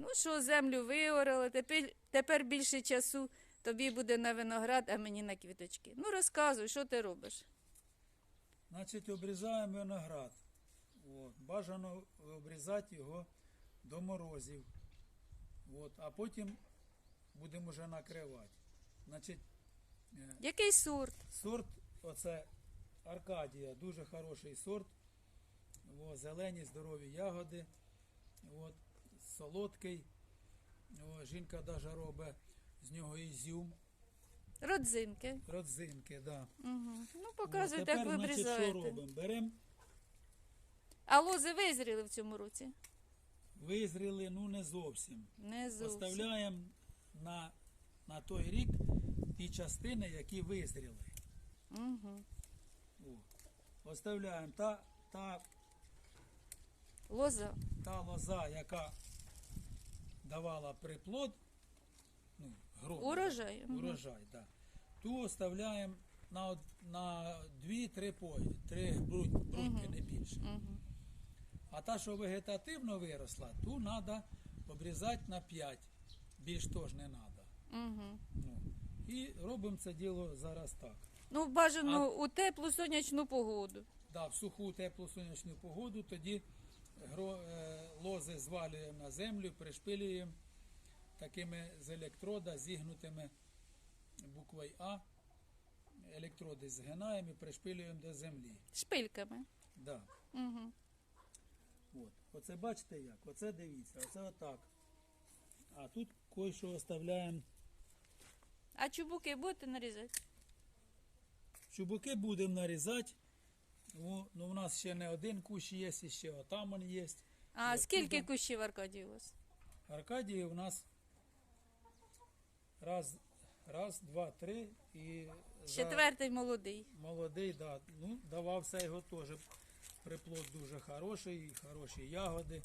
Ну що, землю виорали, тепер, тепер більше часу тобі буде на виноград, а мені на квіточки. Ну розказуй, що ти робиш? Значить, обрізаємо виноград. От. Бажано обрізати його до морозів. От. А потім будемо вже накривати. Значить, е, Який сорт? сорт, оце Аркадія, дуже хороший сорт. О, зелені, здорові ягоди. От, солодкий. О, жінка навіть робить з нього ізюм, Родзинки. родзинки. Да. Угу. Ну, показуйте, тепер, як ви значить, що робимо? Беремо А лози визріли в цьому році? Визріли, ну не зовсім. Не зовсім. Оставляємо на, на той рік ті частини, які визріли. Угу. О. Оставляємо та, та, Лоза. та лоза, яка давала приплод, ну, грони, Урожай, мгм. урожай да. ту оставляємо на, на 2-3 пої, 3 брудь, брудьки, не більше. Угу. А та, що вегетативно виросла, ту треба обрізати на 5. Більш теж не треба. Угу. Ну, і робимо це діло зараз так. Ну, бажано у теплу сонячну погоду. Да, в суху теплу сонячну погоду, тоді лози звалюємо на землю, пришпилюємо такими з електрода зігнутими буквою А. Електроди згинаємо і пришпилюємо до землі. Шпильками. Да. Угу. От. Оце бачите як? Оце дивіться, оце отак. А тут кое-що оставляємо. А чубуки будете нарізати? Чубуки будемо нарізати. О, ну, у нас ще не один кущ є, і ще отам он є. А скільки оттуда. кущів Аркадій у вас? Аркадії у нас раз, раз, два, три і за Четвертий молодий. молодий, да, ну, давався його теж. Приплод дуже хороший, і хороші ягоди.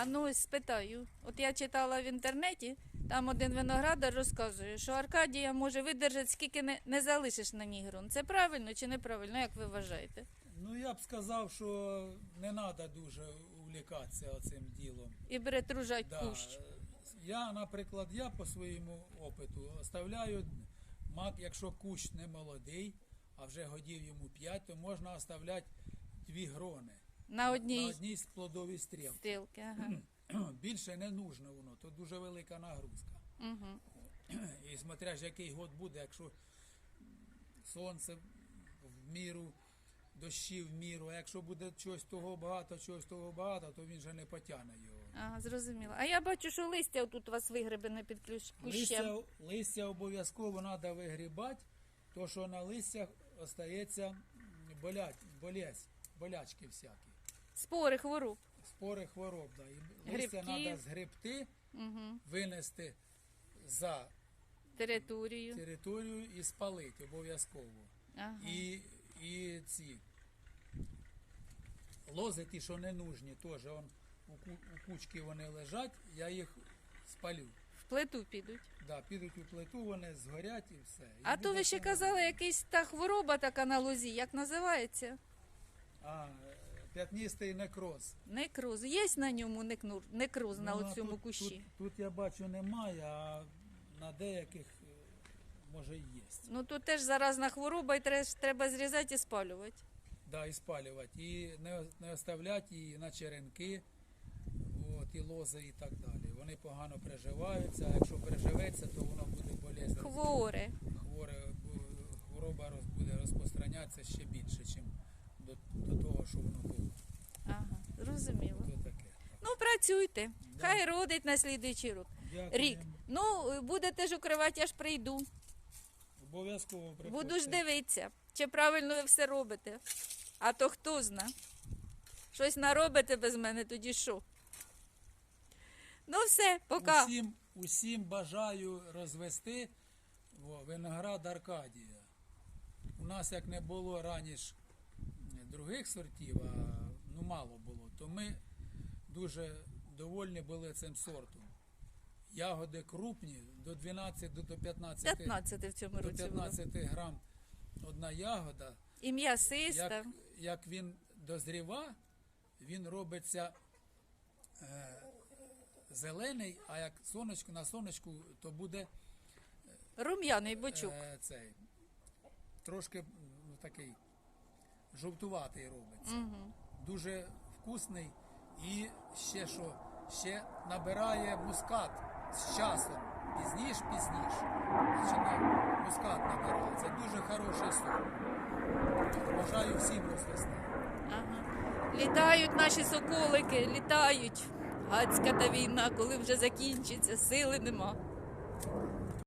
А ну ось спитаю. От я читала в інтернеті, там один виноградар розказує, що Аркадія може видержати, скільки не, не залишиш на ній ґрунт. Це правильно чи неправильно, як ви вважаєте? Ну я б сказав, що не треба дуже увлікатися цим ділом. І перетружать Да. кущ. Я, наприклад, я по своєму опиту оставляю мак, якщо кущ не молодий, а вже годів йому 5, то можна оставляти дві грони На одній на одній з плодовій стрілки. стрілці. Ага. Більше не нужно воно, то дуже велика нагрузка. Угу. І смотря ж який год буде, якщо сонце в міру, дощі в міру, а якщо буде чогось того багато, чогось того багато, то він же не потягне його. Ага, зрозуміло. А я бачу, що листя тут у вас вигребене під ключ- кущем. Листя, листя обов'язково треба вигрібати, то що на листях остається болять, болець, болячки всякі, Спори хвороб. спори хвороб. Да. І листя Грибки. треба згребти, Угу. винести за Територію. територію і спалити обов'язково. Ага. І, і ці лози, ті, що не нужні, теж он, у, кучки вони лежать, я їх спалю. В плиту підуть. Да, підуть у плиту, вони згорять і все. І А то ви ще казали, якась та хвороба така на лозі, як називається? А, е, п'ятнистий некроз. Некроз. Є на ньому некнур, некроз на Ну, а цьому тут, кущі. Тут, тут я бачу немає, а на деяких е, і є. Ну тут теж заразна хвороба і треба зрізати і спалювати. Да, і спалювати. І не, не оставляти її на черенки, от, і лози і так далі. Вони погано приживаються, а якщо приживеться, то воно буде болезнь. Хворе. Хворе, хвороба роз, буде розпространятися ще більше, ніж до, до того, що воно було. Ага, зрозуміло. То таке. Ну працюйте. Хай родить на слідуючий рік. Дякую. Рік. Ну, будете ж укривати, я ж прийду. Обов'язково приходьте. Буду ж дивитися, чи правильно ви все робите. А то хто зна. Щось наробите без мене, тоді що? Ну все, пока. Усім, усім бажаю розвести о, виноград Аркадія. У нас як не було раніше других сортів, а ну мало було, то ми дуже довольні були цим сортом. Ягоди крупні до 12 до до 15, 15 в цьому до році було. грам одна ягода. І м'ясиста. Як, як він дозріва, він робиться е, зелений, а як сонечко на сонечку, то буде Рум'яний бочок. е, цей трошки ну, такий жовтуватий робиться. Угу. Дуже вкусний і ще що, ще набирає мускат з часом. пізніше, пізніше, Починає мускат набирає. Це дуже хороший сорт. Бажаю всім розвести. Ага. Літають наші соколики, літають. Гацька та війна, коли вже закінчиться, сили нема.